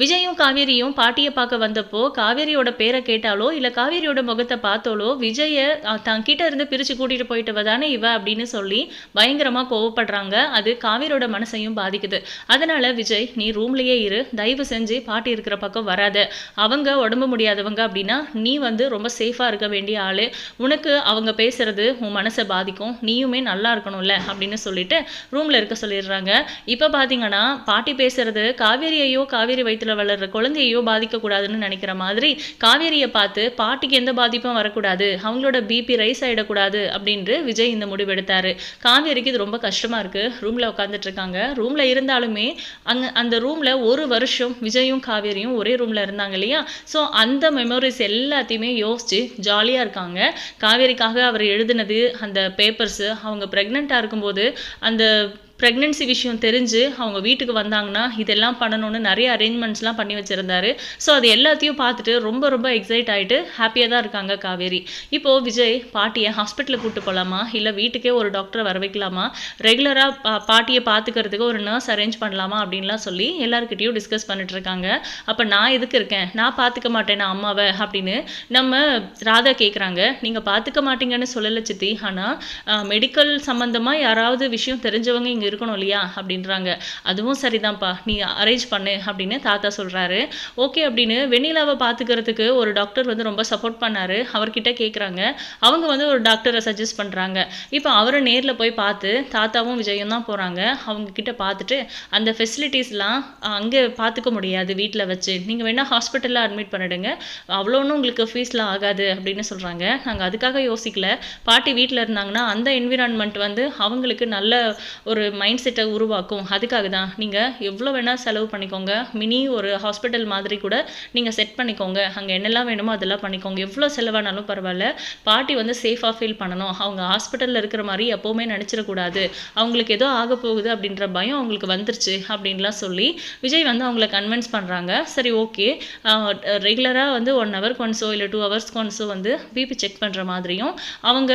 விஜயும் காவேரியும் பாட்டியை பார்க்க வந்தப்போ காவேரியோட பேரை கேட்டாலோ இல்லை காவேரியோட முகத்தை பார்த்தாலோ விஜயை தங்கிட்ட தன் இருந்து பிரித்து கூட்டிகிட்டு போயிட்டு தானே இவ அப்படின்னு சொல்லி பயங்கரமாக கோவப்படுறாங்க. அது காவேரியோட மனசையும் பாதிக்குது. அதனால விஜய் நீ ரூம்லேயே இரு. தயவு செஞ்சு பாட்டி இருக்கிற பக்கம் வராத. அவங்க உடம்பு முடியாதவங்க அப்படின்னா நீ வந்து ரொம்ப சேஃபாக இருக்க வேண்டிய ஆள். உனக்கு அவங்க பேசுறது உன் மனசை பாதிக்கும். நீயுமே நல்லா இருக்கணும்ல அப்படின்னு சொல்லிட்டு ரூமில் இருக்க சொல்லிடுறாங்க. இப்போ பார்த்தீங்கன்னா பாட்டி பேசுறது காவேரியையோ காவேரி வயித்துல வளர்ற குழந்தையோ பாதிக்கக்கூடாதுன்னு நினைக்கிற மாதிரி காவேரியை பார்த்து பாட்டிக்கு எந்த பாதிப்பும் வரக்கூடாது. அவங்களோட பிபி ரைஸ் ஆகிடக்கூடாது அப்படின்ட்டு விஜய் இந்த முடிவு எடுத்தாரு. காவேரிக்கு இது ரொம்ப கஷ்டமாக இருக்கு. ரூமில் உட்காந்துட்டு இருக்காங்க. ரூமில் இருந்தாலுமே அங்கே அந்த ரூமில் ஒரு வருஷம் விஜயும் காவேரியும் ஒரே ரூமில் இருந்தாங்க இல்லையா? ஸோ அந்த மெமரிஸ் எல்லாத்தையுமே யோசிச்சு ஜாலியாக இருக்காங்க. காவேரிக்காக அவர் எழுதினது அந்த பேப்பர்ஸு அவங்க ப்ரெக்னெண்ட்டாக இருக்கும்போது அந்த ப்ரெக்னென்சி விஷயம் தெரிஞ்சு அவங்க வீட்டுக்கு வந்தாங்கன்னா இதெல்லாம் பண்ணணும்னு நிறைய அரேஞ்ச்மெண்ட்ஸ்லாம் பண்ணி வச்சுருந்தாரு. ஸோ அது எல்லாத்தையும் பார்த்துட்டு ரொம்ப ரொம்ப எக்ஸைட் ஆகிட்டு ஹாப்பியாக தான் இருக்காங்க காவேரி. இப்போது விஜய் பாட்டியை ஹாஸ்பிட்டலுக்கு கூட்டு போகலாமா இல்லை வீட்டுக்கே ஒரு டாக்டரை வர வைக்கலாமா? ரெகுலராக பா பாட்டியை பார்த்துக்கிறதுக்கு ஒரு நர்ஸ் அரேஞ்ச் பண்ணலாமா? அப்படின்லாம் சொல்லி எல்லாருக்கிட்டையும் டிஸ்கஸ் பண்ணிட்டு இருக்காங்க. அப்போ நான் எதுக்கு இருக்கேன்? நான் பார்த்துக்க மாட்டேன் நான் அம்மாவை? அப்படின்னு நம்ம ராதா கேட்குறாங்க நீங்கள் பார்த்துக்க மாட்டீங்கன்னு சொல்லலை சித்தி. ஆனால் மெடிக்கல் சம்மந்தமாக யாராவது விஷயம் தெரிஞ்சவங்க இங்கே இருக்கணும் இல்லையா அப்படின்றாங்க. அதுவும் சரிதான்ப்பா. நீ அரேஞ்ச் பண்ணு அப்படின்னு தாத்தா சொல்கிறாரு ஓகே அப்படின்னு வெண்ணிலாவை பார்த்துக்கிறதுக்கு ஒரு டாக்டர் வந்து ரொம்ப சப்போர்ட் பண்ணாரு. அவர்கிட்ட கேட்குறாங்க அவங்க வந்து ஒரு டாக்டரை சஜஸ்ட் பண்ணுறாங்க இப்போ அவரை நேரில் போய் பார்த்து தாத்தாவும் விஜயம் தான் போகிறாங்க அவங்க கிட்ட பார்த்துட்டு அந்த ஃபெசிலிட்டிஸ்லாம் அங்கே பார்த்துக்க முடியாது வீட்டில் வச்சு. நீங்கள் வேணால் ஹாஸ்பிட்டலில் அட்மிட் பண்ணிடுங்க. அவ்வளோன்னு உங்களுக்கு ஃபீஸ்லாம் ஆகாது அப்படின்னு சொல்கிறாங்க நாங்கள் அதுக்காக யோசிக்கல. பாட்டி வீட்டில் இருந்தாங்கன்னா அந்த என்விரான்மெண்ட் வந்து அவங்களுக்கு நல்ல ஒரு மைண்ட் செட்டை உருவாக்கும். அதுக்காக தான் நீங்கள் எவ்வளோ வேணால் செலவு பண்ணிக்கோங்க. மினி ஒரு ஹாஸ்பிட்டல் மாதிரி கூட நீங்கள் செட் பண்ணிக்கோங்க. அங்கே என்னெல்லாம் வேணுமோ அதெல்லாம் பண்ணிக்கோங்க. எவ்வளோ செலவானாலும் பரவாயில்ல. பாட்டி வந்து சேஃபாக ஃபீல் பண்ணணும். அவங்க ஹாஸ்பிட்டலில் இருக்கிற மாதிரி எப்போவுமே நினச்சிடக்கூடாது. அவங்களுக்கு ஏதோ ஆக போகுது அப்படின்ற பயம் அவங்களுக்கு வந்துருச்சு அப்படின்லாம் சொல்லி விஜய் வந்து அவங்கள கன்வின்ஸ் பண்ணுறாங்க சரி ஓகே ரெகுலராக வந்து ஒன் ஹவருக்கு ஒன்ஸோ இல்லை டூ ஹவர்ஸ்க்கு ஒன்ஸோ வந்து பிபி செக் பண்ணுற மாதிரியும் அவங்க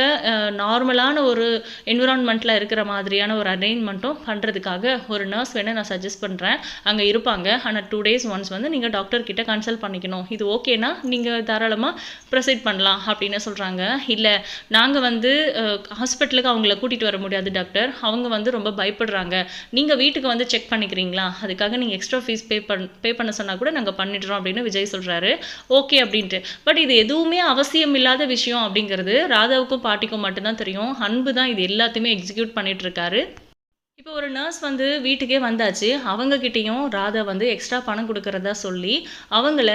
நார்மலான ஒரு என்விரான்மெண்ட்டில் இருக்கிற மாதிரியான ஒரு அரேஞ்ச்மெண்ட் மட்டும் பண்ணுறதுக்காக ஒரு நர்ஸ் வேணால் நான் சஜஸ்ட் பண்ணுறேன் அங்கே இருப்பாங்க. ஆனால் டூ டேஸ் ஒன்ஸ் வந்து நீங்கள் டாக்டர் கிட்ட கன்சல்ட் பண்ணிக்கணும். இது ஓகேனா நீங்கள் தாராளமாக ப்ரொசீட் பண்ணலாம் அப்படின்னு சொல்கிறாங்க இல்லை நாங்கள் வந்து ஹாஸ்பிட்டலுக்கு அவங்கள கூட்டிகிட்டு வர முடியாது டாக்டர் அவங்க வந்து ரொம்ப பயப்படுறாங்க. நீங்கள் வீட்டுக்கு வந்து செக் பண்ணிக்கிறீங்களா? அதுக்காக நீங்கள் எக்ஸ்ட்ரா ஃபீஸ் பே பண் பே பண்ண சொன்னால் கூட நாங்கள் பண்ணிடுறோம் அப்படின்னு விஜய் சொல்கிறாரு ஓகே அப்படின்ட்டு. பட் இது எதுவுமே அவசியம் இல்லாத விஷயம் அப்படிங்கிறது ராதாவுக்கும் பாட்டிக்கும் மட்டும்தான் தெரியும். அன்பு தான் இது எல்லாத்தையுமே எக்ஸிக்யூட் பண்ணிட்டு இருக்காரு. இப்போ ஒரு நர்ஸ் வந்து வீட்டுக்கே வந்தாச்சு. அவங்கக்கிட்டேயும் ராதா வந்து எக்ஸ்ட்ரா பணம் கொடுக்கறதா சொல்லி அவங்கள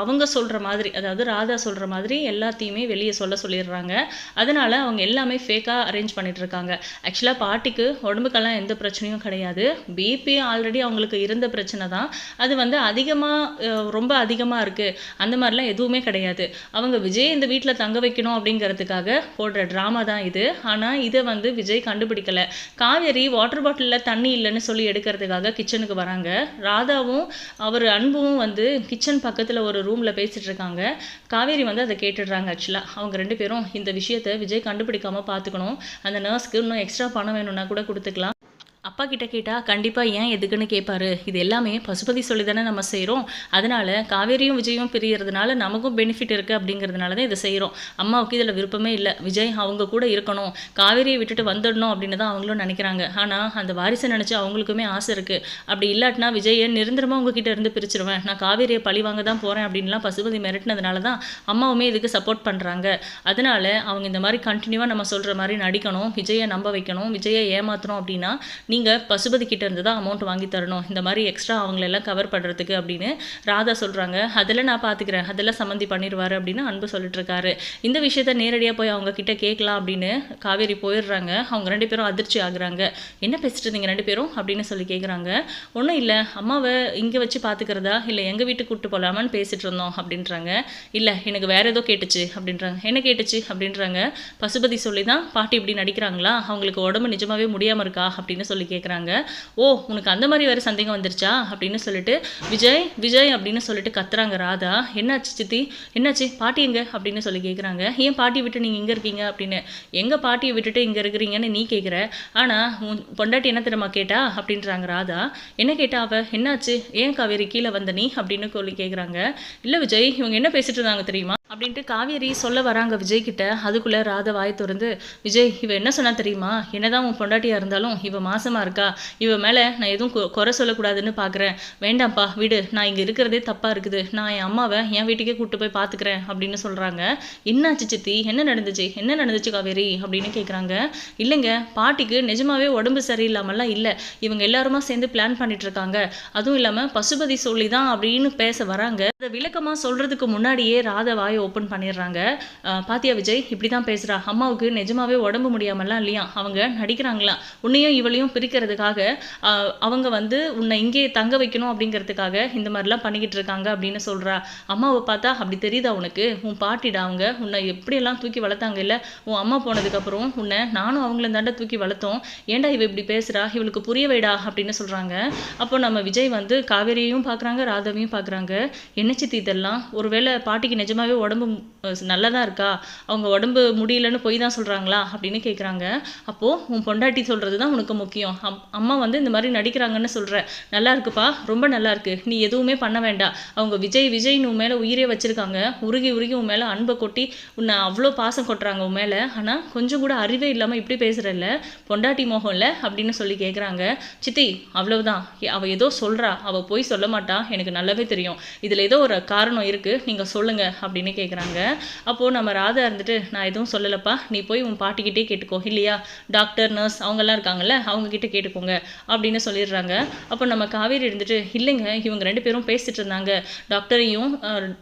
அவங்க சொல்கிற மாதிரி அதாவது ராதா சொல்கிற மாதிரி எல்லாத்தையுமே வெளியே சொல்ல சொல்லிடுறாங்க. அதனால் அவங்க எல்லாமே ஃபேக்காக அரேஞ்ச் பண்ணிகிட்ருக்காங்க இருக்காங்க ஆக்சுவலாக பாட்டிக்கு உடம்புக்கெல்லாம் எந்த பிரச்சனையும் கிடையாது. பிபி ஆல்ரெடி அவங்களுக்கு இருந்த பிரச்சனை தான். அது வந்து அதிகமாக ரொம்ப அதிகமாக இருக்குது அந்த மாதிரிலாம் எதுவுமே கிடையாது. அவங்க விஜய் இந்த வீட்டில் தங்க வைக்கணும் அப்படிங்கிறதுக்காக போடுற ட்ராமா தான் இது. ஆனால் இதை வந்து விஜய் கண்டுபிடிக்கலை. காவேரி வாட்டர் பாட்டிலில் தண்ணி இல்லைன்னு சொல்லி எடுக்கிறதுக்காக கிச்சனுக்கு வராங்க. ராதாவும் அவர் அன்பும் வந்து கிச்சன் பக்கத்தில் ஒரு ரூமில் பேசிகிட்டு இருக்காங்க. காவேரி வந்து அதை கேட்டுடுறாங்க ஆக்சுவலாக அவங்க ரெண்டு பேரும் இந்த விஷயத்தை விஜய் கண்டுபிடிக்காமல் பார்த்துக்கணும் அந்த நர்ஸ்க்கு இன்னும் எக்ஸ்ட்ரா பணம் வேணும்னா கூட கொடுத்துக்கலாம். அப்பா கிட்ட கேட்டால் கண்டிப்பாக ஏன் எதுக்குன்னு கேட்பாரு இது எல்லாமே பசுபதி சொல்லி தானே நம்ம செய்கிறோம் அதனால் காவேரியும் விஜயும் பிரியறதுனால நமக்கும் பெனிஃபிட் இருக்குது அப்படிங்கிறதுனால தான் இதை செய்கிறோம் அம்மாவுக்கு இதில் விருப்பமே இல்லை. விஜய் அவங்க கூட இருக்கணும். காவேரியை விட்டுட்டு வந்துடணும் அப்படின்னு தான் அவங்களும் நினைக்கிறாங்க. ஆனால் அந்த வாரிசை நினச்சி அவங்களுக்குமே ஆசை இருக்குது அப்படி இல்லாட்டினா விஜயை நிரந்தரமாக உங்ககிட்ட இருந்து பிரிச்சிருவேன். நான் காவேரியை பழி வாங்க தான் போகிறேன் அப்படின்லாம் பசுபதி மிரட்டினதுனால தான் அம்மாவுமே இதுக்கு சப்போர்ட் பண்ணுறாங்க அதனால் அவங்க இந்த மாதிரி கண்டினியூவாக நம்ம சொல்கிற மாதிரி நடிக்கணும். விஜயை நம்ப வைக்கணும். விஜயை ஏமாற்றணும் அப்படின்னா நீங்கள் பசுபதிக்கிட்ட இருந்து தான் அமௌண்ட் வாங்கி தரணும். இந்த மாதிரி எக்ஸ்ட்ரா அவங்களெல்லாம் கவர் பண்ணுறதுக்கு அப்படின்னு ராதா சொல்கிறாங்க அதெல்லாம் நான் பார்த்துக்கிறேன் அதெல்லாம் சம்மந்தி பண்ணிடுவார் அப்படின்னு அன்பு சொல்லிட்டுருக்காரு. இந்த விஷயத்த நேரடியாக போய் அவங்க கிட்ட கேட்கலாம் அப்படின்னு காவேரி போயிடுறாங்க. அவங்க ரெண்டு பேரும் அதிர்ச்சி ஆகுறாங்க. என்ன பேசிட்டு இருந்தீங்க ரெண்டு பேரும்? அப்படின்னு சொல்லி கேட்குறாங்க ஒன்றும் இல்லை. அம்மாவை இங்கே வச்சு பார்த்துக்கிறதா இல்லை எங்கள் வீட்டுக்கு கூப்பிட்டு போகலாமான்னு பேசிகிட்டு இருந்தோம் அப்படின்றாங்க. இல்லை எனக்கு வேறு ஏதோ கேட்டுச்சு அப்படின்றாங்க. என்ன கேட்டுச்சு அப்படின்றாங்க. பசுபதி சொல்லி தான் பாட்டி இப்படி நடிக்கிறாங்களா? அவங்களுக்கு உடம்பு நிஜமாவே முடியாமல் இருக்கா? அப்படின்னு சொல்லி சொல்லி கேட்குறாங்க ஓ உனக்கு அந்த மாதிரி வேறு சந்தேகம் வந்துருச்சா? அப்படின்னு சொல்லிட்டு விஜய் விஜய் அப்படின்னு சொல்லிட்டு கத்துறாங்க ராதா. என்னாச்சு சித்தி? என்னாச்சு? பாட்டி எங்க? அப்படின்னு சொல்லி கேட்குறாங்க ஏன் பாட்டி விட்டு நீங்கள் இங்கே இருக்கீங்க? அப்படின்னு. எங்கள் பாட்டியை விட்டுட்டு இங்கே இருக்கிறீங்கன்னு நீ கேட்குற ஆனால் உன் பொண்டாட்டி என்ன தெரியுமா கேட்டா? அப்படின்றாங்க ராதா. என்ன கேட்டா அவ? என்னாச்சு? ஏன் காவேரி கீழே வந்த நீ? அப்படின்னு சொல்லி கேட்குறாங்க இல்லை விஜய் இவங்க என்ன பேசிட்டு இருந்தாங்க தெரியுமா? அப்படின்ட்டு காவேரி சொல்ல வராங்க விஜய் கிட்ட அதுக்குள்ளே ராத வாய் திறந்து விஜய் இவ என்ன சொன்னா தெரியுமா? என்னதான் உன் பொண்டாட்டியாக இருந்தாலும் இவ மாசமா இருக்கா? இவ மேலே நான் எதுவும் கொ- குறை சொல்லக்கூடாதுன்னு பார்க்குறேன் வேண்டாம்ப்பா விடு. நான் இங்கே இருக்கிறதே தப்பாக இருக்குது. நான் என் அம்மாவை என் வீட்டுக்கே கூப்பிட்டு போய் பார்த்துக்கிறேன் அப்படின்னு சொல்கிறாங்க என்னாச்சு சித்தி? என்ன நடந்துச்சு? என்ன நடந்துச்சு காவேரி? அப்படின்னு கேட்குறாங்க இல்லைங்க பாட்டிக்கு நிஜமாவே உடம்பு சரியில்லாமல்லாம் இல்லை. இவங்க எல்லாருமா சேர்ந்து பிளான் பண்ணிட்டு இருக்காங்க. அதுவும் இல்லாமல் பசுபதி சொல்லி தான் அப்படின்னு பேச வராங்க. அதை விளக்கமாக சொல்கிறதுக்கு முன்னாடியே ராத வாய் ஓப்பன் பண்ணிடுறாங்க. பாத்தியா விஜய்? இப்படி தான் பேசுகிறா அம்மாவுக்கு நிஜமாவே உடம்பு முடியாமலாம் இல்லையா? அவங்க நடிக்கிறாங்களா? உன்னையும் இவளையும் பிரிக்கிறதுக்காக அவங்க வந்து உன்னை இங்கே தங்க வைக்கணும் அப்படிங்கிறதுக்காக இந்த மாதிரிலாம் பண்ணிக்கிட்டு இருக்காங்க அப்படின்னு சொல்கிறா அம்மாவை பார்த்தா அப்படி தெரியுதா உனக்கு? உன் பாட்டிடா அவங்க? உன்னை எப்படியெல்லாம் தூக்கி வளர்த்தாங்க இல்லை? உன் அம்மா போனதுக்கப்புறம் உன்னை நானும் அவங்கள தாண்டா தூக்கி வளர்த்தோம். ஏன்டா இவ இப்படி பேசுகிறா இவளுக்கு புரிய வைடா? அப்படின்னு சொல்கிறாங்க அப்போ நம்ம விஜய் வந்து காவேரியையும் பார்க்குறாங்க ராதாவையும் பார்க்குறாங்க என்ன சித்தி இதெல்லாம்? ஒருவேளை பாட்டிக்கு நிஜமாவே உடம்பு நல்லா தான் இருக்கா? அவங்க உடம்பு முடியலன்னு போய் தான் சொல்கிறாங்களா அப்படின்னு கேட்குறாங்க அப்போது உன் பொண்டாட்டி சொல்கிறது தான் உனக்கு முக்கியம். அம் அம்மா வந்து இந்த மாதிரி நடிக்கிறாங்கன்னு சொல்கிற நல்லா இருக்குப்பா. ரொம்ப நல்லா இருக்கு. நீ எதுவுமே பண்ண வேண்டாம். அவங்க விஜய் விஜய்னு உன் மேலே உயிரே வச்சுருக்காங்க. உருகி உருகி உன் மேலே அன்பை கொட்டி உன்னை அவ்வளோ பாசம் கொட்டுறாங்க உன் மேலே. ஆனால் கொஞ்சம் கூட அறிவே இல்லாமல் இப்படி பேசுகிறல்ல பொண்டாட்டி மோகம் இல்லை. அப்படின்னு சொல்லி கேட்குறாங்க சித்தி அவ்வளவுதான். எ- ஏதோ சொல்கிறா அவள் போய் சொல்ல மாட்டா. எனக்கு நல்லாவே தெரியும். இதில் ஏதோ ஒரு காரணம் இருக்குது நீங்கள் சொல்லுங்கள் அப்படின்னு கேக்குறாங்க. அப்போ நம்ம ராதா இருந்துட்டு நான் எதுவும் சொல்லலப்பா நீ போய் உன் பாட்டிக்கிட்டே கேட்டுக்கோ இல்லையா? டாக்டர் நர்ஸ் அவங்கெல்லாம் இருக்காங்கல்ல அவங்க கிட்ட கேட்டுக்கோங்க அப்படின்னு சொல்லிடுறாங்க. அப்போ நம்ம காவேரி இருந்துட்டு இல்லைங்க இவங்க ரெண்டு பேரும் பேசிட்டு இருந்தாங்க. டாக்டரையும்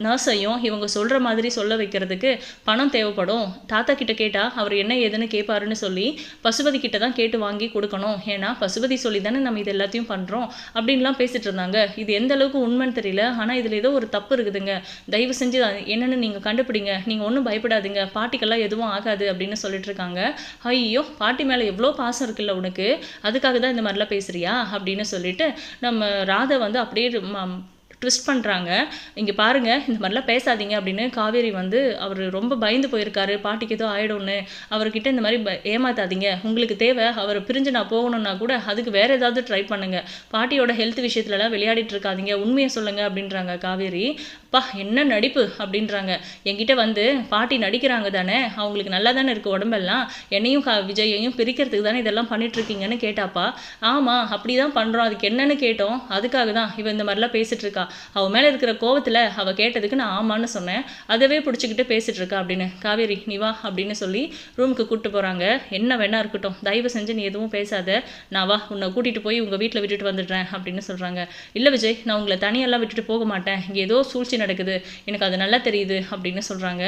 நர்ஸையும் இவங்க சொல்ற மாதிரி சொல்ல வைக்கிறதுக்கு பணம் தேவைப்படும். தாத்தா கிட்ட கேட்டா அவர் என்ன ஏதுன்னு கேட்பாருன்னு சொல்லி பசுபதி கிட்ட தான் கேட்டு வாங்கி கொடுக்கணும். ஏன்னா பசுபதி சொல்லி தானே நம்ம இது எல்லாத்தையும் பண்றோம் அப்படின்லாம் பேசிட்டு இருந்தாங்க. இது எந்த அளவுக்கு உண்மைன்னு தெரியல. ஆனா இதுல ஏதோ ஒரு தப்பு இருக்குதுங்க. தயவு செஞ்சு என்னென்னு என்னன்னு நீங்கள் கண்டுபிடிங்க. நீங்கள் ஒன்றும் பயப்படாதீங்க. பாட்டிக்கெல்லாம் எதுவும் ஆகாது அப்படின்னு சொல்லிட்டு இருக்காங்க ஐயோ பாட்டி மேலே எவ்வளோ பாசம் இருக்குல்ல உனக்கு? அதுக்காக தான் இந்த மாதிரிலாம் பேசுகிறியா அப்படின்னு சொல்லிட்டு நம்ம ராதை வந்து அப்படியே ட்விஸ்ட் பண்ணுறாங்க இங்கே பாருங்கள் இந்த மாதிரிலாம் பேசாதீங்க அப்படின்னு காவேரி வந்து அவர் ரொம்ப பயந்து போயிருக்காரு. பாட்டிக்கு ஏதோ ஆயிடும்னு. அவர்கிட்ட இந்த மாதிரி ப- ஏமாத்தாதீங்க. உங்களுக்கு தேவை அவரை பிரிஞ்சு நான் போகணும்னா கூட அதுக்கு வேறு ஏதாவது ட்ரை பண்ணுங்க. பாட்டியோட ஹெல்த் விஷயத்துலலாம் விளையாடிட்டு இருக்காதீங்க. உண்மையை சொல்லுங்கள் அப்படின்றாங்க காவேரி. அப்பா என்ன நடிப்பு? அப்படின்றாங்க. என்கிட்ட வந்து பாட்டி நடிக்கிறாங்க தானே அவங்களுக்கு நல்லா தானே இருக்குது உடம்பெல்லாம். என்னையும் கா விஜயையும் பிரிக்கிறதுக்கு தானே இதெல்லாம் பண்ணிட்டு இருக்கீங்கன்னு கேட்டாப்பா. அப்படி தான் பண்ணுறோம் அதுக்கு என்னென்னு கேட்டோம். அதுக்காக தான் இவன் இந்த மாதிரிலாம் பேசிகிட்டு இருக்கா அவள் மேலே இருக்கிற கோவத்தில் அவள் கேட்டதுக்கு நான் ஆமான்னு சொன்னேன். அதவே பிடிச்சிக்கிட்டு பேசிகிட்ருக்கா இருக்கா அப்படின்னு. காவேரி நீ வா அப்படின்னு சொல்லி ரூமுக்கு கூப்பிட்டு போகிறாங்க என்ன வேணா இருக்கட்டும். தயவு செஞ்சு நீ எதுவும் பேசாத. நான் வா உன்னை கூட்டிகிட்டு போய் உங்கள் வீட்டில் விட்டுட்டு வந்துடுறேன் அப்படின்னு சொல்கிறாங்க இல்லை விஜய் நான் உங்களை தனியெல்லாம் விட்டுட்டு போக மாட்டேன். இங்கே ஏதோ சூழ்ச்சி நடக்குது? எனக்கு அது நல்லா தெரியுது அப்படின்னு சொல்கிறாங்க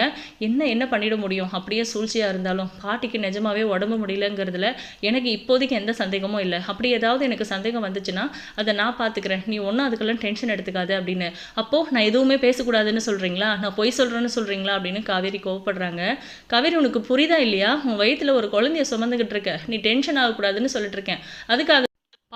என்ன என்ன பண்ணிட முடியும்? அப்படியே சூழ்ச்சியாக இருந்தாலும் பாட்டிக்கு நிஜமாவே உடம்பு முடியலங்கிறதுல எனக்கு இப்போதைக்கு எந்த சந்தேகமும் இல்லை. அப்படி ஏதாவது எனக்கு சந்தேகம் வந்துச்சுன்னா அதை நான் பார்த்துக்கிறேன் நீ ஒன்றும் அதுக்கெல்லாம் டென்ஷன் எடுத்துக்காது அப்படின்னு. அப்போது நான் எதுவுமே பேசக்கூடாதுன்னு சொல்கிறீங்களா நான் பொய் சொல்கிறேன்னு சொல்கிறீங்களா அப்படின்னு காவேரி கோவப்படுறாங்க. காவேரி உனக்கு புரிதா இல்லையா? உன் வயிற்றில் ஒரு குழந்தைய சுமந்துக்கிட்டு இருக்க. நீ டென்ஷன் ஆகக்கூடாதுன்னு சொல்லிட்டு இருக்கேன். அதுக்காக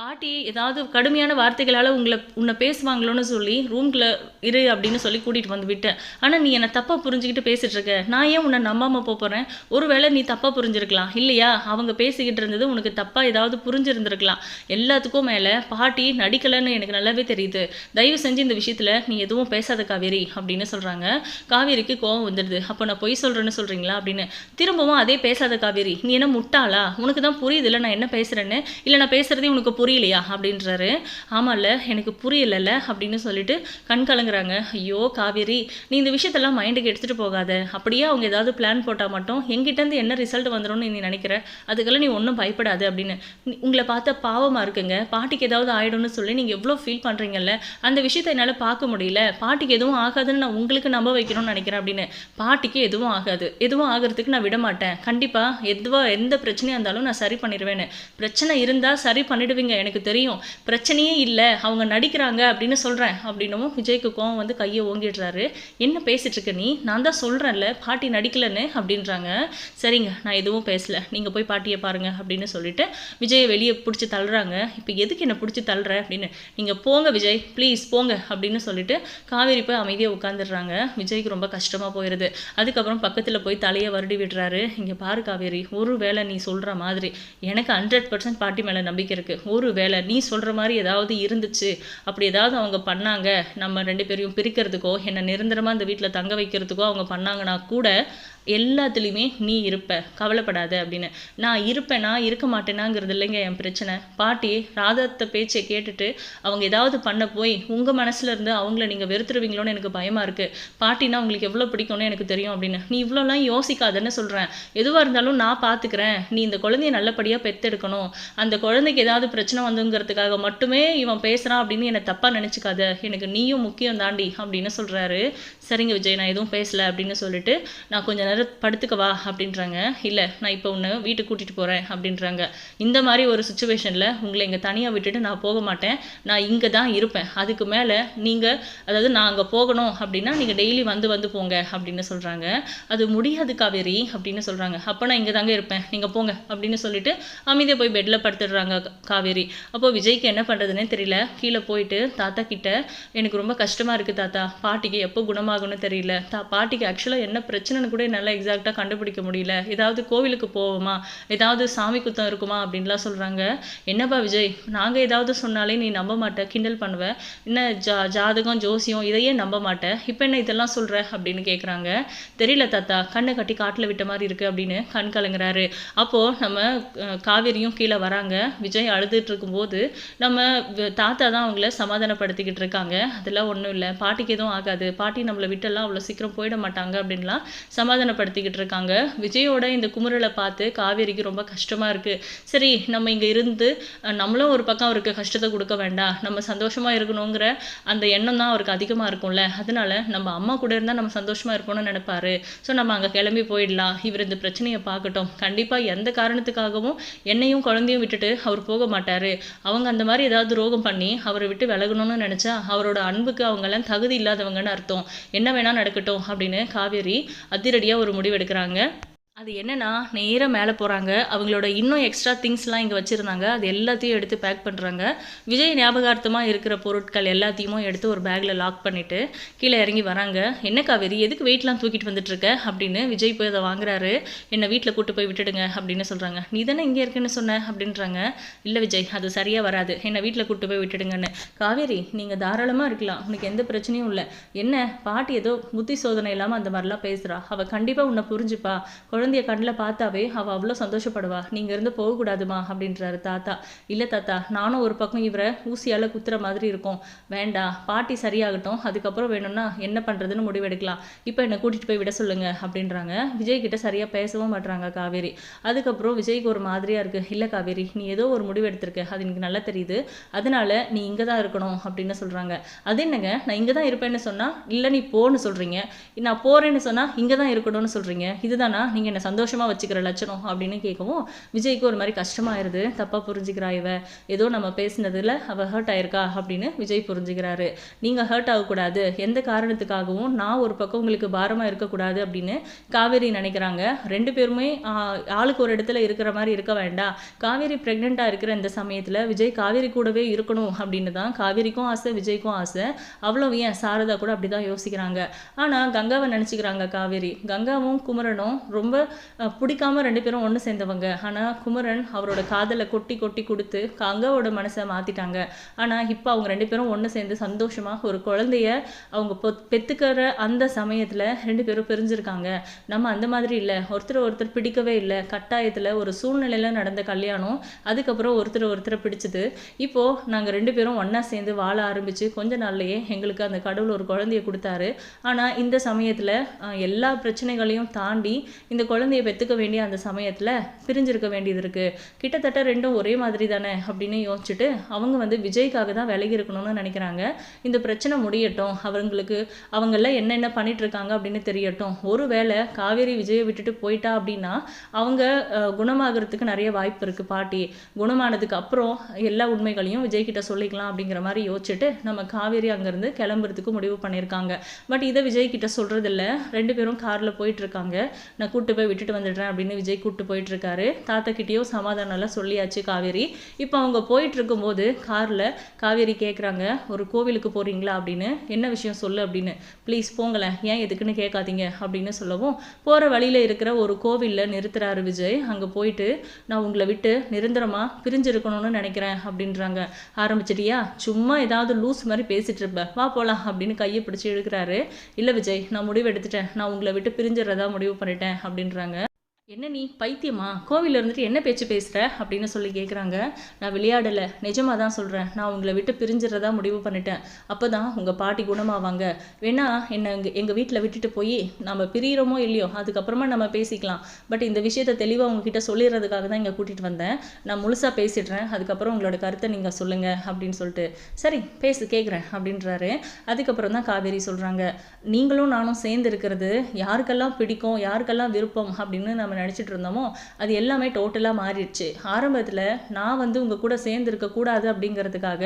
பாட்டி ஏதாவது கடுமையான வார்த்தைகளால் உங்களை உன்னை பேசுவாங்களோன்னு சொல்லி ரூம்குள்ள இரு அப்படின்னு சொல்லி கூட்டிகிட்டு வந்து விட்டேன். ஆனால் நீ என்னை தப்பாக புரிஞ்சுக்கிட்டு பேசிகிட்டு இருக்க. நான் ஏன் உன்னை நம்பாமல் போகிறேன் ஒருவேளை நீ தப்பாக புரிஞ்சிருக்கலாம். இல்லையா? அவங்க பேசிக்கிட்டு இருந்தது உனக்கு தப்பாக ஏதாவது புரிஞ்சிருந்திருக்கலாம். எல்லாத்துக்கும் மேலே பாட்டி நடிக்கலைன்னு எனக்கு நல்லாவே தெரியுது. தயவு செஞ்சு இந்த விஷயத்தில் நீ எதுவும் பேசாத காவேரி அப்படின்னு சொல்கிறாங்க காவேரிக்கு கோவம் வந்துடுது. அப்போ நான் பொய் சொல்கிறேன்னு சொல்கிறீங்களா அப்படின்னு. திரும்பவும் அதே பேசாத காவேரி. நீ என்ன முட்டாளா? உனக்கு தான் புரியுதுல்ல நான் என்ன பேசுகிறேன்னு இல்லை நான் பேசுகிறதே உனக்கு புரியலையா அப்படின்றாரு. ஆமாம்ல எனக்கு புரியலல்ல அப்படின்னு சொல்லிட்டு கண் கலங்குறாங்க. ஐயோ காவேரி நீ இந்த விஷயத்தெல்லாம் மைண்டுக்கு எடுத்துகிட்டு போகாத. அப்படியே அவங்க ஏதாவது பிளான் போட்டால் மட்டும் எங்கிட்டேருந்து என்ன ரிசல்ட் வந்துடும்னு நீ நினைக்கிற? அதுக்கெல்லாம் நீ ஒன்றும் பயப்படாது அப்படின்னு. உங்களை பார்த்தா பாவமாக இருக்குங்க. பாட்டிக்கு ஏதாவது ஆயிடும்னு சொல்லி நீங்கள் எவ்வளோ ஃபீல் பண்ணுறீங்கல்ல அந்த விஷயத்தை என்னால் பார்க்க முடியல. பாட்டிக்கு எதுவும் ஆகாதுன்னு நான் உங்களுக்கு நம்ப வைக்கணும்னு நினைக்கிறேன் அப்படின்னு. பாட்டிக்கு எதுவும் ஆகாது. எதுவும் ஆகிறதுக்கு நான் விட மாட்டேன் கண்டிப்பாக எதுவா எந்த பிரச்சனையாக இருந்தாலும் நான் சரி பண்ணிடுவேன்னு பிரச்சனை இருந்தால் சரி பண்ணிடுவீங்க சொல்கிறீங்க எனக்கு தெரியும். பிரச்சனையே இல்லை அவங்க நடிக்கிறாங்க அப்படின்னு சொல்கிறேன் அப்படின்னும் விஜய்க்கு கோவம் வந்து கையை ஓங்கிடுறாரு. என்ன பேசிகிட்ருக்க நீ? நான் தான் சொல்கிறேன்ல பாட்டி நடிக்கலன்னு அப்படின்றாங்க. சரிங்க நான் எதுவும் பேசல. நீங்கள் போய் பாட்டியை பாருங்க அப்படின்னு சொல்லிட்டு விஜயை வெளியே பிடிச்சி தள்ளுறாங்க. இப்போ எதுக்கு என்னை பிடிச்சி தள்ளுற அப்படின்னு? நீங்கள் போங்க விஜய் ப்ளீஸ் போங்க அப்படின்னு சொல்லிட்டு காவேரி போய் அமைதியாக உட்காந்துடுறாங்க விஜய்க்கு ரொம்ப கஷ்டமாக போயிடுது அதுக்கப்புறம் பக்கத்தில் போய் தலையை வருடி விடுறாரு. இங்கே பாரு காவேரி ஒரு வேளை நீ சொல்கிற மாதிரி எனக்கு ஹண்ட்ரட் பர்சன்ட் பாட்டி மேலே நம்பிக்கை இருக்குது ஒரு வேலை நீ சொல்கிற மாதிரி ஏதாவது இருந்துச்சு அப்படி ஏதாவது அவங்க பண்ணாங்க நம்ம ரெண்டு பேரையும் பிரிக்கிறதுக்கோ என்னை நிரந்தரமாக இந்த வீட்டில் தங்க வைக்கிறதுக்கோ அவங்க பண்ணாங்கன்னா கூட எல்லாத்துலேயுமே நீ இருப்ப. கவலைப்படாத அப்படின்னு. நான் இருப்பேனா இருக்க மாட்டேனாங்கிறது இல்லைங்க என் பிரச்சனை. பாட்டி ராதாத்த பேச்சை கேட்டுட்டு அவங்க ஏதாவது பண்ண போய் உங்கள் மனசில் இருந்து அவங்கள நீங்கள் வெறுத்துருவீங்களோன்னு எனக்கு பயமாக இருக்குது பாட்டினா உங்களுக்கு எவ்வளோ பிடிக்கும்னு எனக்கு தெரியும் அப்படின்னு. நீ இவ்வளோலாம் யோசிக்காதன்னு சொல்கிறேன் எதுவாக இருந்தாலும் நான் பார்த்துக்கிறேன் நீ இந்த குழந்தைய நல்லபடியாக பெத்தெடுக்கணும். அந்த குழந்தைக்கு ஏதாவது பிரச்சனை வந்துங்கிறதுக்காக மட்டுமே இவன் பேசுகிறான் அப்படின்னு என்னை தப்பாக நினச்சிக்காத. எனக்கு நீயும் முக்கியம் தாண்டி அப்படின்னு சொல்கிறாரு சரிங்க விஜய் நான் எதுவும் பேசல அப்படின்னு சொல்லிட்டு நான் கொஞ்சம் நேரம் படுத்துக்கவா அப்படின்றாங்க. இல்லை நான் இப்போ உன்னை வீட்டுக்கு கூட்டிகிட்டு போகிறேன் அப்படின்றாங்க. இந்த மாதிரி ஒரு சுச்சுவேஷனில் உங்களை இங்கே தனியாக விட்டுட்டு நான் போக மாட்டேன். நான் இங்கே தான் இருப்பேன். அதுக்கு மேலே நீங்கள் அதாவது நான் அங்கே போகணும் அப்படின்னா நீங்கள் டெய்லி வந்து வந்து போங்க அப்படின்னு சொல்கிறாங்க அது முடியாது காவேரி அப்படின்னு சொல்கிறாங்க அப்போ நான் இங்கே தாங்க இருப்பேன். நீங்கள் போங்க அப்படின்னு சொல்லிட்டு அமைதியை போய் பெட்டில் படுத்துடுறாங்க காவேரி. அப்போது விஜய்க்கு என்ன பண்ணுறதுனே தெரியல. கீழே போயிட்டு தாத்தா கிட்ட எனக்கு ரொம்ப கஷ்டமாக இருக்குது தாத்தா. பாட்டிக்கு எப்போ குணமாக குணமாகும்னு தெரியல. தா பாட்டிக்கு ஆக்சுவலாக என்ன பிரச்சனைன்னு கூட என்னால் எக்ஸாக்டாக கண்டுபிடிக்க முடியல. ஏதாவது கோவிலுக்கு போவோமா? ஏதாவது சாமி குத்தம் இருக்குமா? அப்படின்லாம் சொல்கிறாங்க என்னப்பா விஜய் நாங்கள் ஏதாவது சொன்னாலே நீ நம்ப மாட்ட கிண்டல் பண்ணுவ. என்ன ஜா ஜாதகம் ஜோசியம் இதையே நம்ப மாட்டேன் இப்போ என்ன இதெல்லாம் சொல்கிற அப்படின்னு கேட்குறாங்க தெரியல தாத்தா கண்ணை கட்டி காட்டில் விட்ட மாதிரி இருக்குது அப்படின்னு கண் கலங்குறாரு. அப்போது நம்ம காவேரியும் கீழே வராங்க. விஜய் அழுதுட்டு இருக்கும்போது நம்ம தாத்தா தான் அவங்கள சமாதானப்படுத்திக்கிட்டு இருக்காங்க. அதெல்லாம் ஒன்றும் இல்லை. பாட்டிக்கு எதுவும் ஆகாது. பாட்டி நம்மளை விட்டெல்லாம் அவ்வளோ சீக்கிரம் போயிட மாட்டாங்க அப்படின்லாம் சமாதானப்படுத்திக்கிட்டு இருக்காங்க. விஜயோட இந்த குமுறலை பார்த்து காவேரிக்கு ரொம்ப கஷ்டமாக இருக்குது சரி நம்ம இங்கே இருந்து நம்மளும் ஒரு பக்கம் அவருக்கு கஷ்டத்தை கொடுக்க வேண்டாம். நம்ம சந்தோஷமாக இருக்கணுங்கிற அந்த எண்ணம் தான் அவருக்கு அதிகமாக இருக்கும்ல. அதனால நம்ம அம்மா கூட இருந்தால் நம்ம சந்தோஷமாக இருக்கணும்னு நினைப்பாரு. ஸோ நம்ம அங்கே கிளம்பி போயிடலாம். இவர் இந்த பிரச்சனையை பார்க்கட்டும். கண்டிப்பாக எந்த காரணத்துக்காகவும் என்னையும் குழந்தையும் விட்டுட்டு அவர் போக மாட்டார். அவங்க அந்த மாதிரி ஏதாவது துரோகம் பண்ணி அவரை விட்டு விலகணும்னு நினச்சா அவரோட அன்புக்கு அவங்கெல்லாம் தகுதி இல்லாதவங்கன்னு அர்த்தம். என்ன வேணால் நடக்கட்டும் அப்படின்னு காவேரி அதிரடியாக ஒரு முடிவு எடுக்கிறாங்க. அது என்னென்னா நேராக மேலே போகிறாங்க அவங்களோட இன்னும் எக்ஸ்ட்ரா திங்ஸ்லாம் இங்கே வச்சுருந்தாங்க. அது எல்லாத்தையும் எடுத்து பேக் பண்ணுறாங்க விஜய் ஞாபகார்த்தமாக இருக்கிற பொருட்கள் எல்லாத்தையுமே எடுத்து ஒரு பேக்கில் லாக் பண்ணிவிட்டு கீழே இறங்கி வராங்க. என்ன காவேரி எதுக்கு வெயிட்லாம் தூக்கிட்டு வந்துட்டுருக்க? அப்படின்னு விஜய் போய் அதை வாங்குறாரு. என்னை வீட்டில் கூட்டு போய் விட்டுடுங்க அப்படின்னு சொல்கிறாங்க நீ தானே இங்கே இருக்குன்னு சொன்ன அப்படின்றாங்க. இல்லை விஜய் அது சரியாக வராது. என்னை வீட்டில் கூட்டு போய் விட்டுடுங்கன்னு. காவேரி நீங்கள் தாராளமாக இருக்கலாம். உனக்கு எந்த பிரச்சனையும் இல்லை. என்ன? பாட்டி ஏதோ புத்தி சோதனை இல்லாமல் அந்த மாதிரிலாம் பேசுகிறா அவள் கண்டிப்பாக உன்னை புரிஞ்சுப்பா. குழந்தை குழந்தைய கண்ணில் பார்த்தாவே அவள் அவ்வளோ சந்தோஷப்படுவா. நீங்கள் இருந்து போகக்கூடாதுமா அப்படின்றாரு தாத்தா. இல்லை தாத்தா நானும் ஒரு பக்கம் இவரை ஊசியால் குத்துற மாதிரி இருக்கும். வேண்டாம் பாட்டி சரியாகட்டும் அதுக்கப்புறம் வேணும்னா என்ன பண்ணுறதுன்னு முடிவெடுக்கலாம். இப்போ என்னை கூட்டிகிட்டு போய் விட சொல்லுங்க அப்படின்றாங்க. விஜய் கிட்ட சரியாக பேசவும் மாட்றாங்க காவேரி. அதுக்கப்புறம் விஜய்க்கு ஒரு மாதிரியாக இருக்குது இல்லை காவேரி நீ ஏதோ ஒரு முடிவு எடுத்திருக்க. அது எனக்கு நல்லா தெரியுது. அதனால நீ இங்கே தான் இருக்கணும் அப்படின்னு சொல்கிறாங்க அது என்னங்க? நான் இங்கே தான் இருப்பேன்னு சொன்னால் இல்லை நீ போன்னு சொல்கிறீங்க நான் போகிறேன்னு சொன்னால் இங்கே தான் இருக்கணும்னு சொல்கிறீங்க இதுதானா? நீங்கள் என்னை சந்தோஷமாக வச்சுக்கிற லட்சணம் அப்படின்னு கேட்கவும் விஜய்க்கு ஒரு மாதிரி கஷ்டமாயிருது. தப்பாக புரிஞ்சுக்கிறா இவ. ஏதோ நம்ம பேசினதில் அவள் ஹர்ட் ஆயிருக்கா? அப்படின்னு விஜய் புரிஞ்சுக்கிறாரு. நீங்கள் ஹர்ட் ஆகக்கூடாது. எந்த காரணத்துக்காகவும் நான் ஒரு பக்கம் உங்களுக்கு பாரமாக இருக்கக்கூடாது அப்படின்னு காவேரி நினைக்கிறாங்க. ரெண்டு பேருமே ஆளுக்கு ஒரு இடத்துல இருக்கிற மாதிரி இருக்க வேண்டாம். காவேரி ப்ரெக்னெண்ட்டாக இருக்கிற இந்த சமயத்தில் விஜய் காவேரி கூடவே இருக்கணும் அப்படின்னு தான் காவேரிக்கும் ஆசை விஜய்க்கும் ஆசை. அவ்வளோ ஏன்? சாரதா கூட அப்படி தான் யோசிக்கிறாங்க. ஆனால் கங்காவை நினச்சிக்கிறாங்க காவேரி. கங்காவும் குமரனும் ரொம்ப பிடிக்காம ரெண்டு பேரும் ஒன்று சேர்ந்தவங்க. ஆனால் குமரன் அவரோட காதலை கொட்டி கொட்டி கொடுத்து கங்காவோட மனசை மாற்றிட்டாங்க ஆனால் இப்போ அவங்க ரெண்டு பேரும் ஒன்று சேர்ந்து சந்தோஷமாக ஒரு குழந்தைய அவங்க பொ பெற்றுக்கிற அந்த சமயத்தில் ரெண்டு பேரும் பிரிஞ்சிருக்காங்க. நம்ம அந்த மாதிரி இல்லை. ஒருத்தர் ஒருத்தர் பிடிக்கவே இல்லை. கட்டாயத்தில் ஒரு சூழ்நிலையில் நடந்த கல்யாணம் அதுக்கப்புறம் ஒருத்தர் ஒருத்தரை பிடிச்சது. இப்போது நாங்கள் ரெண்டு பேரும் ஒன்றா சேர்ந்து வாழ ஆரம்பித்து கொஞ்ச நாள்லயே எங்களுக்கு அந்த கடவுள் ஒரு குழந்தைய கொடுத்தாரு. ஆனால் இந்த சமயத்தில் எல்லா பிரச்சனைகளையும் தாண்டி இந்த குழந்தைய பெற்றுக்க வேண்டிய அந்த சமயத்தில் பிரிஞ்சிருக்க வேண்டியது இருக்குது கிட்டத்தட்ட ரெண்டும் ஒரே மாதிரி தானே அப்படின்னு யோசிச்சுட்டு அவங்க வந்து விஜய்க்காக தான் விலகி இருக்கணும்னு நினைக்கிறாங்க. இந்த பிரச்சனை முடியட்டும். அவங்களுக்கு அவங்கெல்லாம் என்னென்ன பண்ணிகிட்ருக்காங்க அப்படின்னு தெரியட்டும். ஒருவேளை காவேரி விஜயை விட்டுட்டு போயிட்டா அப்படின்னா அவங்க குணமாகிறதுக்கு நிறைய வாய்ப்பு இருக்குது பாட்டி. குணமானதுக்கு அப்புறம் எல்லா உண்மைகளையும் விஜய்கிட்ட சொல்லிக்கலாம் அப்படிங்கிற மாதிரி யோசிச்சுட்டு நம்ம காவேரி அங்கேருந்து கிளம்புறதுக்கு முடிவு பண்ணியிருக்காங்க. பட் இதை விஜய்கிட்ட சொல்கிறதில்ல ரெண்டு பேரும் காரில் போயிட்டுருக்காங்க நான் கூட்டு போய் விட்டுட்டு வந்துடுறேன் அப்படின்னு விஜய் கூட்டு போயிட்டு இருக்காரு தாத்தா கிட்டேயும் சமாதானம் எல்லாம் சொல்லியாச்சு காவேரி. இப்போ அவங்க போயிட்டு இருக்கும்போது காரில் காவேரி கேட்குறாங்க ஒரு கோவிலுக்கு போகிறீங்களா அப்படின்னு. என்ன விஷயம் சொல்லு? அப்படின்னு. ப்ளீஸ் போங்களேன். ஏன் எதுக்குன்னு கேட்காதீங்க? அப்படின்னு சொல்லவும் போகிற வழியில் இருக்கிற ஒரு கோவிலில் நிறுத்துறாரு விஜய். அங்கே போயிட்டு நான் உங்களை விட்டு நிரந்தரமாக பிரிஞ்சிருக்கணும்னு நினைக்கிறேன் அப்படின்றாங்க. ஆரம்பிச்சிட்டியா? சும்மா ஏதாவது லூஸ் மாதிரி பேசிட்டு இருப்ப. வா போகலாம் அப்படின்னு கையை பிடிச்சி இழுக்கிறாரு. இல்லை விஜய் நான் முடிவு எடுத்துட்டேன். நான் உங்களை விட்டு பிரிஞ்சிடறதா முடிவு பண்ணிட்டேன் அப்படின்னு அப்படின்றாங்க. என்ன நீ பைத்தியமா? கோவிலில் இருந்துட்டு என்ன பேச்சு பேசுகிற அப்படின்னு சொல்லி கேட்குறாங்க நான் விளையாடலை. நிஜமாக தான் சொல்கிறேன் நான் உங்களை விட்டு பிரிஞ்சிடறதா முடிவு பண்ணிட்டேன். அப்போ தான் உங்கள் பாட்டி குணமாவாங்க. வேணா என்னை எங்கள் எங்கள் வீட்டில் விட்டுட்டு போய் நம்ம பிரியிறோமோ இல்லையோ அதுக்கப்புறமா நம்ம பேசிக்கலாம். பட் இந்த விஷயத்தை தெளிவாக உங்ககிட்ட சொல்லிடுறதுக்காக தான் இங்கே கூட்டிகிட்டு வந்தேன். நான் முழுசாக பேசிடுறேன். அதுக்கப்புறம் உங்களோட கருத்தை நீங்கள் சொல்லுங்கள் அப்படின்னு சொல்லிட்டு சரி பேசு கேட்குறேன் அப்படின்றாரு. அதுக்கப்புறம் தான் காவேரி சொல்கிறாங்க நீங்களும் நானும் சேர்ந்து இருக்கிறது யாருக்கெல்லாம் பிடிக்கும் யாருக்கெல்லாம் விருப்பம் அப்படின்னு நம்ம நினச்சிட்டு இருந்தோமோ அது எல்லாமே டோட்டலாக மாறிடுச்சு. ஆரம்பத்தில் நான் வந்து உங்கள் கூட சேர்ந்து இருக்கக்கூடாது அப்படிங்கிறதுக்காக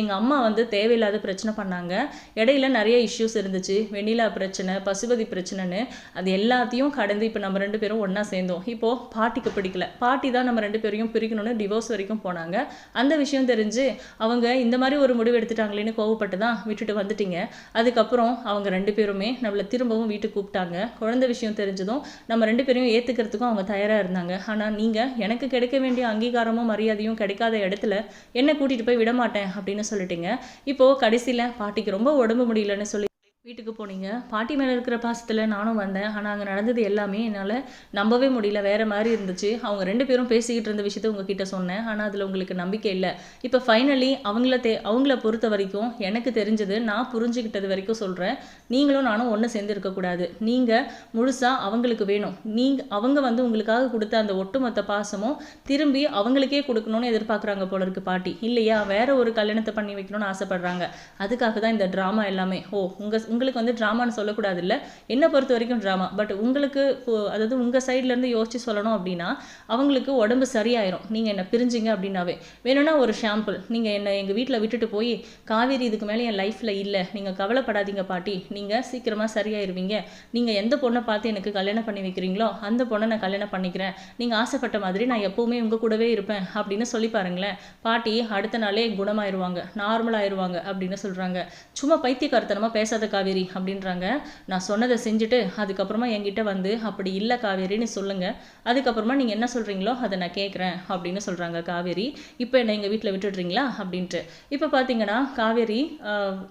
எங்கள் அம்மா வந்து தேவையில்லாத பிரச்சனை பண்ணாங்க. இடையில நிறைய இஷ்யூஸ் இருந்துச்சு. வெண்ணிலா பிரச்சனை பசுபதி பிரச்சனைன்னு அது எல்லாத்தையும் கடந்து இப்போ நம்ம ரெண்டு பேரும் ஒன்றா சேர்ந்தோம். இப்போது பாட்டிக்கு பிடிக்கல. பாட்டி தான் நம்ம ரெண்டு பேரையும் பிரிக்கணும்னு டிவோர்ஸ் வரைக்கும் போனாங்க. அந்த விஷயம் தெரிஞ்சு அவங்க இந்த மாதிரி ஒரு முடிவு எடுத்துட்டாங்களேன்னு கோவப்பட்டு தான் விட்டுட்டு வந்துட்டீங்க. அதுக்கப்புறம் அவங்க ரெண்டு பேருமே நம்மளை திரும்பவும் வீட்டுக்கு கூப்பிட்டாங்க. குழந்தை விஷயம் தெரிஞ்சதும் நம்ம ரெண்டு பேரையும் ஏற்றுக்கிறதுக்கும் அவங்க தயாராக இருந்தாங்க. ஆனால் நீங்கள் எனக்கு கிடைக்க வேண்டிய அங்கீகாரமும் மரியாதையும் கிடைக்காத இடத்துல என்னை கூட்டிகிட்டு போய் விட மாட்டேன் அப்படின்னு சொல்லிட்டீங்க. இப்போது கடைசியில் பாட்டிக்கு ரொம்ப உடம்பு முடியலன்னு சொல்லி வீட்டுக்கு போனீங்க? பாட்டி மேலே இருக்கிற பாசத்தில் நானும் வந்தேன். ஆனால் அங்கே நடந்தது எல்லாமே என்னால் நம்பவே முடியல. வேறு மாதிரி இருந்துச்சு. அவங்க ரெண்டு பேரும் பேசிக்கிட்டு இருந்த விஷயத்த உங்ககிட்ட சொன்னேன். ஆனால் அதில் உங்களுக்கு நம்பிக்கை இல்லை. இப்போ ஃபைனலி அவங்கள தே அவங்கள பொறுத்த வரைக்கும் எனக்கு தெரிஞ்சது நான் புரிஞ்சுக்கிட்டது வரைக்கும் சொல்கிறேன் நீங்களும் நானும் ஒன்று சேர்ந்து இருக்கக்கூடாது நீங்கள் முழுசாக அவங்களுக்கு வேணும். நீங்கள் அவங்க வந்து உங்களுக்காக கொடுத்த அந்த ஒட்டுமொத்த பாசமும் திரும்பி அவங்களுக்கே கொடுக்கணும்னு எதிர்பார்க்குறாங்க போல இருக்கு பாட்டி. இல்லையா? வேற ஒரு கல்யாணத்தை பண்ணி வைக்கணும்னு ஆசைப்படுறாங்க. அதுக்காக தான் இந்த ட்ராமா எல்லாமே. ஓ உங்கள் உங்களுக்கு வந்து ட்ராமான்னு சொல்லக்கூடாது இல்லை என்னை பொறுத்த வரைக்கும் ட்ராமா பட் உங்களுக்கு இப்போ- அதாவது உங்கள் சைட்லேருந்து யோசிச்சு சொல்லணும் அப்படின்னா அவங்களுக்கு உடம்பு சரியாயிரும். நீங்கள் என்னை பிரிஞ்சிங்க அப்படின்னாவே. வேணும்னா ஒரு ஷாம்பிள் நீங்கள் என்னை எங்கள் வீட்டில் விட்டுட்டு போய் காவேரி இதுக்கு மேலே என் லைஃப்பில் இல்லை. நீங்கள் கவலைப்படாதீங்க பாட்டி. நீங்கள் சீக்கிரமாக சரியாயிருவீங்க. நீங்கள் எந்த பொண்ணை பார்த்து எனக்கு கல்யாணம் பண்ணி வைக்கிறீங்களோ அந்த பொண்ணை நான் கல்யாணம் பண்ணிக்கிறேன். நீங்கள் ஆசைப்பட்ட மாதிரி நான் எப்போவுமே உங்கள் கூடவே இருப்பேன் அப்படின்னு சொல்லி பாருங்களேன். பாட்டி அடுத்த நாளே குணமாயிருவாங்க. நார்மலாயிருவாங்க அப்படின்னு சொல்கிறாங்க சும்மா பைத்தியக்காரத்தனமாக பேசாத காவேரி அப்படின்றாங்க. நான் சொன்னதை செஞ்சுட்டு அதுக்கப்புறமா என்கிட்ட வந்து அப்படி இல்லை காவேரின்னு சொல்லுங்கள் அதுக்கப்புறமா நீங்கள் என்ன சொல்கிறீங்களோ அதை நான் கேட்குறேன் அப்படின்னு சொல்கிறாங்க காவேரி. இப்போ என்னை எங்கள் வீட்டில் விட்டுடுறீங்களா? அப்படின்ட்டு. இப்போ பார்த்தீங்கன்னா காவேரி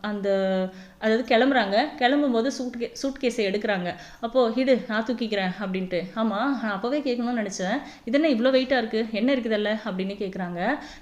அந்த அதாவது கிளம்புறாங்க. கிளம்பும்போது சூட்கே கே சூட் கேஸை எடுக்கிறாங்க. அப்போது ஹிடு நான் தூக்கிக்கிறேன் அப்படின்ட்டு. ஆமாம் நான் அப்போவே கேட்கணும்னு நினச்சேன். இது என்ன இவ்வளோ வெயிட்டாக இருக்குது என்ன இருக்குதல்ல? அப்படின்னு கேட்குறாங்க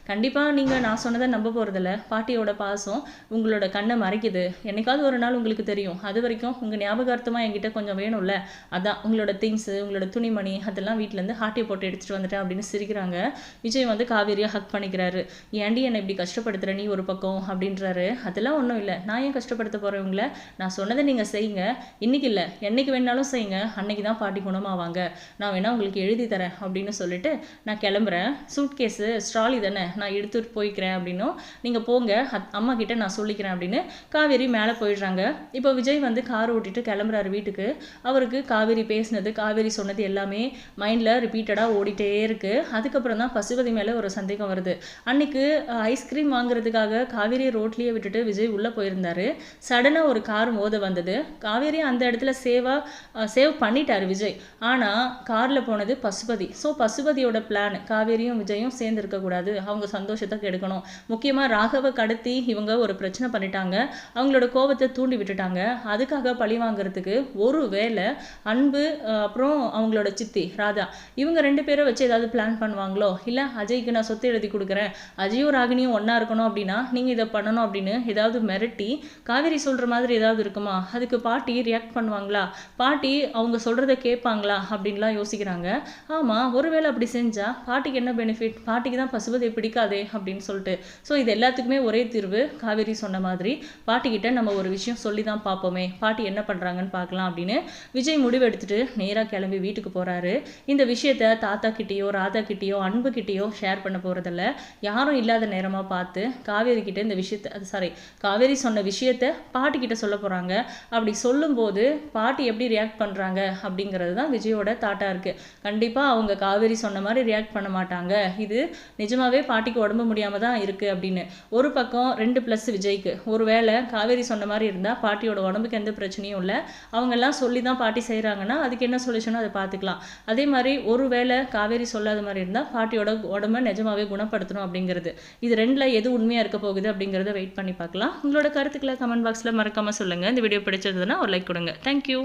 கண்டிப்பாக நீங்கள் நான் சொன்னதை நம்ப போகிறதில்ல பாட்டியோட பாசம் உங்களோட கண்ணை மறைக்குது. என்னைக்காவது ஒரு நாள் உங்களுக்கு தெரியும். அது வரைக்கும் உங்கள் ஞாபகார்த்தமாக என்கிட்ட கொஞ்சம் வேணும்ல. அதான் உங்களோட திங்ஸு உங்களோட துணிமணி அதெல்லாம் வீட்டிலேருந்து ஹாட்டி போட்டு எடுத்துகிட்டு வந்துட்டேன் அப்படின்னு சிரிக்கிறாங்க. விஜய் வந்து காவேரியை ஹக் பண்ணிக்கிறாரு. ஏன்டி என்னை இப்படி கஷ்டப்படுத்துற? நீ ஒரு பக்கம் அப்படின்றாரு. அதெல்லாம் ஒன்றும் இல்லை. நான் ஏன் கஷ்டப்படுத்த போகிறேன் போகிறவங்கள நான் சொன்னதை நீங்கள் செய்யுங்க. இன்னைக்கு இல்லை என்னைக்கு வேணாலும் செய்யுங்க. அன்னைக்கு தான் பாட்டி குணமாவாங்க. நான் வேணா உங்களுக்கு எழுதி தரேன் அப்படின்னு சொல்லிட்டு நான் கிளம்புறேன். சூட் கேஸு ஸ்ட்ராலி தானே நான் எடுத்துட்டு போய்க்கிறேன் அப்படின்னும் நீங்கள் போங்க. அம்மா கிட்ட நான் சொல்லிக்கிறேன் அப்படின்னு காவேரி மேலே போயிடுறாங்க. இப்போ விஜய் வந்து கார் ஓட்டிட்டு கிளம்புறாரு வீட்டுக்கு. அவருக்கு காவேரி பேசினது காவேரி சொன்னது எல்லாமே மைண்டில் ரிப்பீட்டடாக ஓடிட்டே இருக்கு. அதுக்கப்புறம் தான் பசுபதி மேலே ஒரு சந்தேகம் வருது. அன்னைக்கு ஐஸ்கிரீம் வாங்குறதுக்காக காவேரி ரோட்லேயே விட்டுட்டு விஜய் உள்ளே போயிருந்தாரு. சடனாக ஒரு கார் மோத வந்தது. காவேரி அந்த இடத்துல சேவா சேவ் பண்ணிட்டார் விஜய். ஆனால் காரில் போனது பசுபதி. ஸோ பசுபதியோட பிளான் காவேரியும் விஜயும் சேர்ந்து இருக்கக்கூடாது அவங்க சந்தோஷத்தை கெடுக்கணும். முக்கியமாக ராகவை கடத்தி இவங்க ஒரு பிரச்சனை பண்ணிட்டாங்க. அவங்களோட கோபத்தை தூண்டி விட்டுட்டாங்க. அதுக்காக பழி வாங்குறதுக்கு ஒரு வேளை அன்பு அப்புறம் அவங்களோட சித்தி ராதா இவங்க ரெண்டு பேரை வச்சு ஏதாவது பிளான் பண்ணுவாங்களோ? இல்லை அஜய்க்கு நான் சொத்து எழுதி கொடுக்குறேன். அஜயும் ராகினியும் ஒன்றா இருக்கணும் அப்படின்னா நீங்கள் இதை பண்ணணும் அப்படின்னு ஏதாவது மிரட்டி காவேரி சொல்கிற மாதிரி ஏதாவது இருக்குமா? அதுக்கு பாட்டி ரியாக்ட் பண்ணுவாங்களா? பாட்டி அவங்க சொல்கிறத கேட்பாங்களா? அப்படின்லாம் யோசிக்கிறாங்க. ஆமாம் ஒருவேளை அப்படி செஞ்சால் பாட்டிக்கு என்ன பெனிஃபிட் பாட்டிக்கு தான் பசுபதியை பிடிக்காதே அப்படின்னு சொல்லிட்டு. ஸோ இது எல்லாத்துக்குமே ஒரே தீர்வு காவேரி சொன்ன மாதிரி. பாட்டிக்கிட்ட நம்ம ஒரு விஷயம் சொல்லி தான் பார்ப்போமே. பாட்டி என்ன பண்ணுறாங்கன்னு பார்க்கலாம் அப்படின்னு விஜய் முடிவு எடுத்துட்டு நேராக கிளம்பி வீட்டுக்கு போகிறாரு இந்த விஷயத்த தாத்தா கிட்டேயோ ராதா கிட்டேயோ அன்பு கிட்டேயோ ஷேர் பண்ண போகிறதில்ல யாரும் இல்லாத நேரமாக பார்த்து காவேரி கிட்டே இந்த விஷயத்த அது சாரி காவேரி சொன்ன விஷயத்த பாட்டிக்கிட்ட சொல்ல போகிறாங்க அப்படி சொல்லும்போது பாட்டி எப்படி ரியாக்ட் பண்ணுறாங்க அப்படிங்கிறது தான் விஜயோட தாட்டாக இருக்குது கண்டிப்பாக அவங்க காவேரி சொன்ன மாதிரி ரியாக்ட் பண்ண மாட்டாங்க. இது நிஜமாகவே பாட்டிக்கு உடம்பு முடியாமல் தான் இருக்குது அப்படின்னு. ஒரு பக்கம் ரெண்டு ப்ளஸ் விஜய்க்கு. ஒரு வேளை காவேரி சொன்ன மாதிரி இருந்தால் பாட்டியோட உடம்புக்கு எந்த பிரச்சனையும் இல்லை. அவங்கெல்லாம் சொல்லி தான் பாட்டி செய்கிறாங்கன்னா அதுக்கு என்ன சொல்யூஷனோ அதை பார்த்துக்கலாம் அதே மாதிரி ஒரு வேளை காவேரி சொல்லாத மாதிரி இருந்தால் பாட்டியோட உடம்ப நிஜமாகவே குணப்படுத்தணும் அப்படிங்கிறது. இது ரெண்டில் எது உண்மையாக இருக்க போகுது அப்படிங்கிறத வெயிட் பண்ணி பார்க்கலாம். உங்களோட கருத்துக்களை கமெண்ட் பாக்ஸில் மறக்காமல் சொல்லுங்கள் இந்த வீடியோ பிடிச்சிருந்ததுன்னா ஒரு லைக் கொடுங்க. தேங்க்யூ